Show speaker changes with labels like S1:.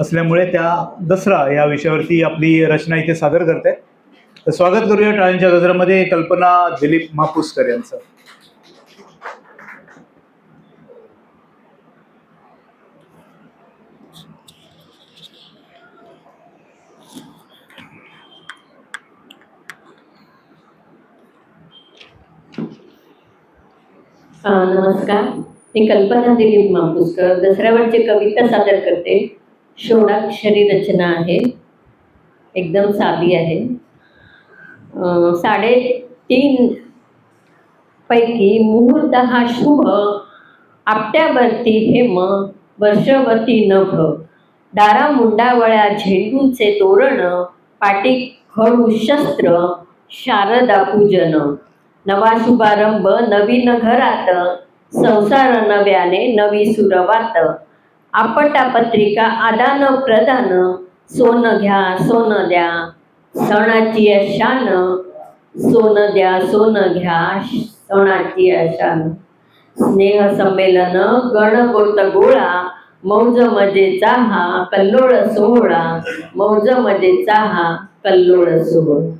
S1: असल्यामुळे त्या दसरा या विषयावरती आपली रचना इथे सादर करते. तर स्वागत करूया टाळ्यांच्या गजरामध्ये कल्पना दिलीप मापुसकर यांचं.
S2: नमस्कार. मी कल्पना दिलीप मापुसकर दसऱ्यावरची कविता सादर करते. षोडाक्षरी रचना आहे. एकदम साधी आहे. साडे साडेतीन पैकी मुहूर्त हा शुभ आपट्यावरती हेम वर्षवती नभ. दारा मुंडावळ्या झेंडूचे तोरण पाटी खडू शस्त्र शारदा पूजन. नवा शुभारंभ नवीन घरात संसार नव्याने नवी सुरवात. आपटा पत्रिका आदान प्रदान सोन घ्या सोनं द्या. सणाची शान सोन द्या सोनं घ्या सणाची शान स्नेह संमेलन गणगोत गोळा मौज मजेचा हा कल्लोळ सोहळा मौज मजेचा हा कल्लोळ सोहळा.